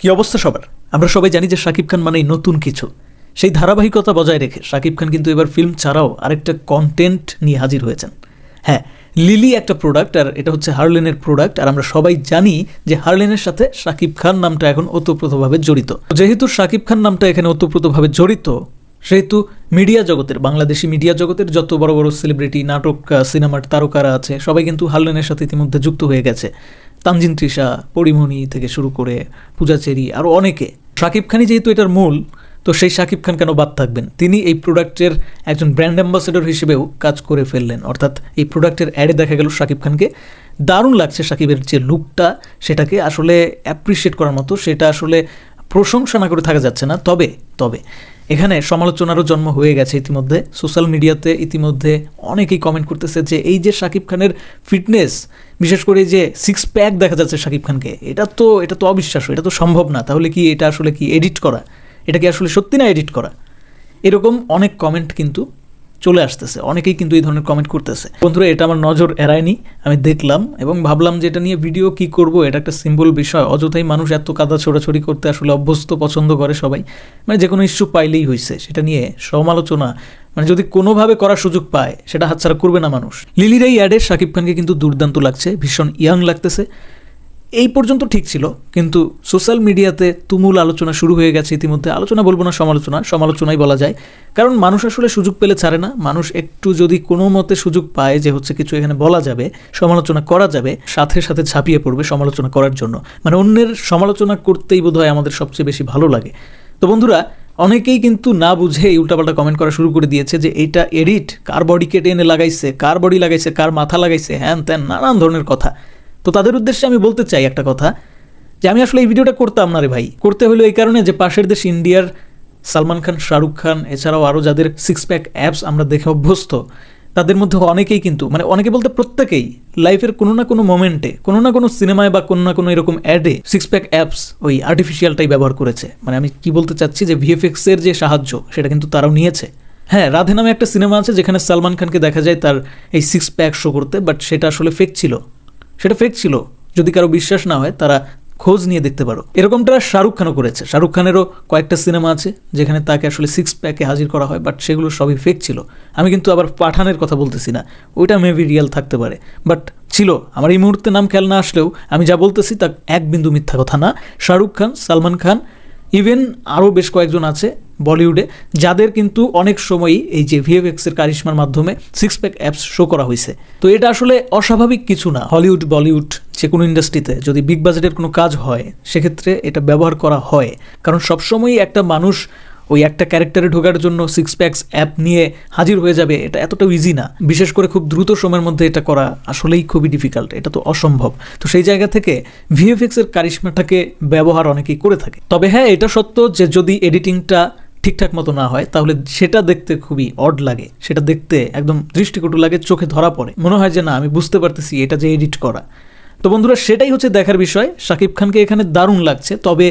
কি অবস্থা সবার? আমরা সবাই জানি যে শাকিব খান মানেই নতুন কিছু। সেই ধারাবাহিকতা বজায় রেখে শাকিব খান কিন্তু এবার ফিল্ম ছাড়াও আরেকটা কন্টেন্ট নিয়ে হাজির হয়েছেন। হ্যাঁ লিলি একটা প্রোডাক্ট আর এটা হচ্ছে হার্লেনের প্রোডাক্ট আর আমরা সবাই জানি যে হার্লেনের সাথে শাকিব খান নামটা এখন ওতপ্রোতভাবে জড়িত। যেহেতু শাকিব খান নামটা এখানে ওতপ্রোতভাবে জড়িত, সেহেতু মিডিয়া জগতের, বাংলাদেশি মিডিয়া জগতের যত বড় বড় সেলিব্রিটি নাটক সিনেমার তারকারা আছে, সবাই কিন্তু হার্লেনের সাথে ইতিমধ্যে যুক্ত হয়ে গেছে। তানজিন তৃষা, পরিমণি থেকে শুরু করে পূজা চেরি আরও অনেকে। শাকিব খানই যেহেতু এটার মূল, তো সেই শাকিব খান কেন বাদ থাকবেন? তিনি এই প্রোডাক্টের একজন ব্র্যান্ড অ্যাম্বাসেডর হিসেবেও কাজ করে ফেললেন। অর্থাৎ এই প্রোডাক্টের অ্যাডে দেখা গেল শাকিব খানকে। দারুণ লাগছে শাকিবের যে লুকটা, সেটাকে আসলে অ্যাপ্রিসিয়েট করার মতো, সেটা আসলে প্রশংসা না করে থাকা যাচ্ছে না। তবে তবে এখানে সমালোচনারও জন্ম হয়ে গেছে ইতিমধ্যে। সোশ্যাল মিডিয়াতে ইতিমধ্যে অনেকেই কমেন্ট করতেছে যে, এই যে শাকিব খানের ফিটনেস বিশেষ করে যে সিক্স প্যাক দেখা যাচ্ছে শাকিব খানকে, এটা তো এটা তো অবিশ্বাস্য, এটা তো সম্ভব না। তাহলে কি এটা আসলে কি এডিট করা? এটা কি আসলে সত্যি না এডিট করা? এরকম অনেক কমেন্ট কিন্তু চলে আসতেছে। অনেকেই কিন্তু এই ধরনের কমেন্ট করতেছে। বন্ধুরা, এটা আমার নজর এড়ায়নি। আমি দেখলাম এবং ভাবলাম যে এটা নিয়ে ভিডিও কি করব, এটা একটা সিম্পল বিষয়। অযথাই মানুষ এত কাদা ছোড়াছড়ি করতে আসলে অভ্যস্ত পছন্দ করে সবাই। মানে যে কোনো ইস্যু পাইলেই হয়েছে সেটা নিয়ে সমালোচনা। মানে যদি কোনোভাবে করার সুযোগ পায়, সেটা হাতছাড়া করবে না মানুষ। লিলির এই অ্যাডে শাকিব খানকে কিন্তু দুর্দান্ত লাগছে। ভীষণ ইয়াং লাগতেছে। এই পর্যন্ত ঠিক ছিল, কিন্তু সোশ্যাল মিডিয়াতে তুমুল আলোচনা শুরু হয়ে গেছে ইতিমধ্যে। আলোচনা বলব না সমালোচনা, সমালোচনাই বলা যায়। কারণ মানুষ আসলে সুযোগ পেলে ছাড়ে না। মানুষ একটু যদি কোনো মতে সুযোগ পায় যে হচ্ছে কিছু এখানে বলা যাবে, সমালোচনা করা যাবে, সাথে সাথে ঝাঁপিয়ে পড়বে সমালোচনা করার জন্য। মানে অন্যের সমালোচনা করতেই বোধহয় আমাদের সবচেয়ে বেশি ভালো লাগে। তো বন্ধুরা, অনেকেই কিন্তু না বুঝে উল্টাপাল্টা কমেন্ট করা শুরু করে দিয়েছে যে এইটা এডিট, কার বডি কেটে এনে লাগাইছে, কার বডি লাগাইছে, কার মাথা লাগাইছে, হ্যান ত্যান, নানান ধরনের কথা। তো তাদের উদ্দেশ্যে আমি বলতে চাই একটা কথা, যে আমি আসলে এই ভিডিওটা করতাম না রে ভাই। করতে হলো এই কারণে যে পাশের দেশ ইন্ডিয়ার সালমান খান, শাহরুখ খান, এছাড়াও আরও যাদের সিক্স প্যাক অ্যাপস আমরা দেখে অভ্যস্ত, তাদের মধ্যে অনেকেই কিন্তু মানে অনেকে বলতে প্রত্যেকেই লাইফের কোনো না কোনো মোমেন্টে কোনো না কোনো সিনেমায় বা কোনো না কোনো এরকম অ্যাডে সিক্স প্যাক অ্যাপস ওই আর্টিফিশিয়ালটাই ব্যবহার করেছে। মানে আমি কি বলতে চাচ্ছি যে ভিএফএক্স এর যে সাহায্য, সেটা কিন্তু তারাও নিয়েছে। হ্যাঁ রাধে নামে একটা সিনেমা আছে যেখানে সালমান খানকে দেখা যায় তার এই সিক্স প্যাক শো করতে বাট সেটা আসলে ফেক ছিল। সেটা ফেক ছিল। যদি কারও বিশ্বাস না হয়, তারা খোঁজ নিয়ে দেখতে পারো। এরকমটা শাহরুখ খানও করেছে। শাহরুখ খানেরও কয়েকটা সিনেমা আছে, যেখানে তাকে আসলে সিক্স প্যাকে হাজির করা হয় বাট সেগুলো সবই ফেক ছিল। আমি কিন্তু আবার পাঠানের কথা বলতেছি না। ওইটা মেবি রিয়েল থাকতে পারে। বাট ছিল। আমার এই মুহূর্তে নাম খেয়াল না আসলেও আমি যা বলতেছি তা এক বিন্দু মিথ্যা কথা না। শাহরুখ খান, সালমান খান ইভেন আরও বেশ কয়েকজন আছে বলিউডে, যাদের কিন্তু অনেক সময়ই এই যে ভিএফএক্সের কারিশমার মাধ্যমে সিক্স প্যাক অ্যাপস শো করা হয়েছে তো এটা আসলে অস্বাভাবিক কিছু না। হলিউড বলিউড যে কোনো ইন্ডাস্ট্রিতে যদি বিগ বাজেটের কোনো কাজ হয়, সেক্ষেত্রে এটা ব্যবহার করা হয়। কারণ সবসময়ই একটা মানুষ ওই একটা ক্যারেক্টারে ঢোকার জন্য সিক্স প্যাক্স অ্যাপ নিয়ে হাজির হয়ে যাবে, এটা এতটাও ইজি না। বিশেষ করে খুব দ্রুত সময়ের মধ্যে এটা করা আসলেই খুবই ডিফিকাল্ট এটা তো অসম্ভব। তো সেই জায়গা থেকে ভিএফএক্স এর কারিশমাটাকে ব্যবহার অনেকেই করে থাকে। তবে হ্যাঁ এটা সত্য যে যদি এডিটিংটা ঠিকঠাক মতো না হয়, তাহলে সেটা দেখতে খুবই অড লাগে। সেটা দেখতে একদম দৃষ্টিকটু লাগে, চোখে ধরা পড়ে। মনে হয় যে না, আমি বুঝতে পারতেছি এটা যে এডিট করা। তো বন্ধুরা, সেটাই হচ্ছে দেখার বিষয়। শাকিব খানকে এখানে দারুণ লাগছে। তবে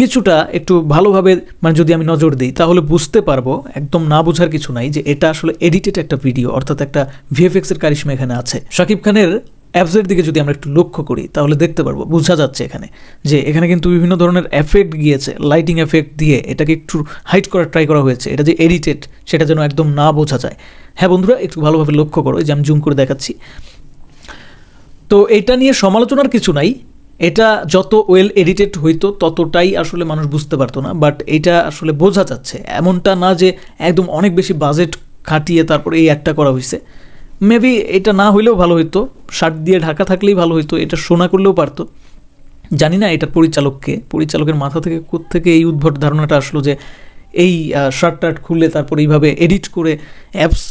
কিছুটা একটু ভালোভাবে মানে যদি আমি নজর দিই, তাহলে বুঝতে পারব, একদম না বোঝার কিছু নাই যে এটা আসলে এডিটেড একটা ভিডিও অর্থাৎ একটা ভিএফএক্স এর কারিশমা এখানে আছে। শাকিব খানের অ্যাপসের দিকে যদি আমরা একটু লক্ষ্য করি, তাহলে দেখতে পারব, বোঝা যাচ্ছে এখানে যে এখানে কিন্তু বিভিন্ন ধরনের এফেক্ট গিয়েছে লাইটিং এফেক্ট দিয়ে এটাকে একটু হাইট করার ট্রাই করা হয়েছে, এটা যে এডিটেড সেটা যেন একদম না বোঝা যায়। হ্যাঁ বন্ধুরা, একটু ভালোভাবে লক্ষ্য করো যে আমি জুম করে দেখাচ্ছি। তো এটা নিয়ে সমালোচনার কিছু নাই, এটা যত ওয়েল এডিটেড হইতো, ততটাই আসলে মানুষ বুঝতে পারতো না বাট এটা আসলে বোঝা যাচ্ছে। এমনটা না যে একদম অনেক বেশি বাজেট খাটিয়ে তারপরে এই একটা করা হয়েছে মেবি এটা না হইলেও ভালো হইতো। শার্ট দিয়ে ঢাকা থাকলেই ভালো হইতো, এটা শোনা করলেও পারতো। জানি না এটার পরিচালককে পরিচালকের মাথা থেকে থেকে এই উদ্ভট ধারণাটা আসলো যে এই শার্ট টার্ট খুলে তারপর এইভাবে এডিট করে অ্যাপস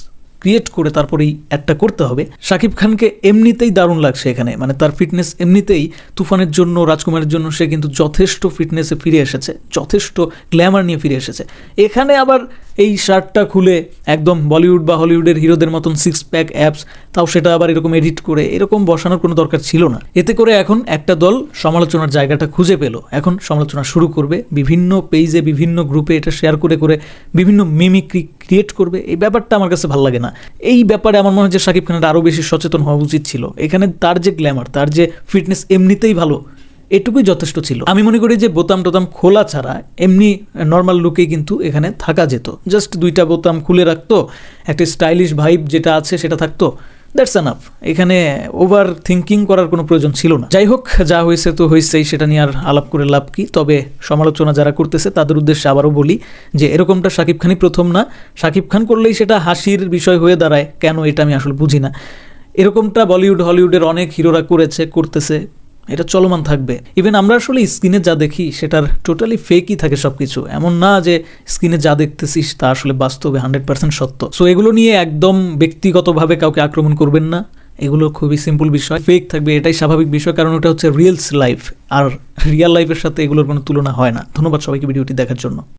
ক্রিয়েট করে তারপরেই একটা করতে হবে। শাকিব খানকে এমনিতেই দারুণ লাগছে এখানে। মানে তার ফিটনেস এমনিতেই তুফানের জন্য, রাজকুমারের জন্য সে কিন্তু যথেষ্ট ফিটনেসে ফিরে এসেছে। যথেষ্ট গ্ল্যামার নিয়ে ফিরে এসেছে। এখানে আবার এই শার্টটা খুলে একদম বলিউড বা হলিউডের হিরোদের মতন সিক্স প্যাক অ্যাপস তাও সেটা আবার এরকম এডিট করে, এরকম বসানোর কোনো দরকার ছিল না। এতে করে এখন একটা দল সমালোচনার জায়গাটা খুঁজে পেল। এখন সমালোচনা শুরু করবে, বিভিন্ন পেজে বিভিন্ন গ্রুপে এটা শেয়ার করে করে বিভিন্ন মিমিক্রি ক্রিয়েট করবে। এই ব্যাপারটা আমার কাছে ভালো লাগে না। এই ব্যাপারে আমার মনে হয় যে শাকিব খানের আরও বেশি সচেতন হওয়া উচিত ছিল। এখানে তার যে গ্ল্যামার তার যে ফিটনেস এমনিতেই ভালো এটুকুই যথেষ্ট ছিল। আমি মনে করি যে বোতাম টোতাম খোলা ছাড়া এমনি নর্মাল লুকেই কিন্তু এখানে থাকা যেত। জাস্ট দুইটা বোতাম খুলে রাখতো, একটা স্টাইলিশ ভাইব যেটা আছে সেটা থাকতো। দ্যাটস এনাফ এখানে ওভার থিঙ্কিং করার কোনো প্রয়োজন ছিল না। যাই হোক, যা হয়েছে তো হয়েছেই, সেটা নিয়ে আর আলাপ করে লাভ কি? তবে সমালোচনা যারা করতেছে, তাদের উদ্দেশ্যে আবারও বলি যে এরকমটা শাকিব খানই প্রথম না। শাকিব খান করলেই সেটা হাসির বিষয় হয়ে দাঁড়ায়। কেন এটা আমি আসলে বুঝি না। এরকমটা বলিউড, হলিউডের অনেক হিরোরা করেছে, করতেছে। এটা চলমান থাকবে। ইভেন আমরা আসলে স্ক্রিনে যা দেখি, সেটার টোটালি ফেকই থাকে সব কিছু এমন না যে স্ক্রিনে যা দেখতেছিস, তা আসলে বাস্তবে হান্ড্রেড পার্সেন্ট সত্য। সো এগুলো নিয়ে একদম ব্যক্তিগতভাবে কাউকে আক্রমণ করবেন না। এগুলো খুবই সিম্পল বিষয়। ফেক থাকবে, এটাই স্বাভাবিক বিষয়। কারণ ওটা হচ্ছে রিয়েলস লাইফ আর রিয়েল লাইফের সাথে এগুলোর কোনো তুলনা হয় না। ধন্যবাদ সবাইকে ভিডিওটি দেখার জন্য।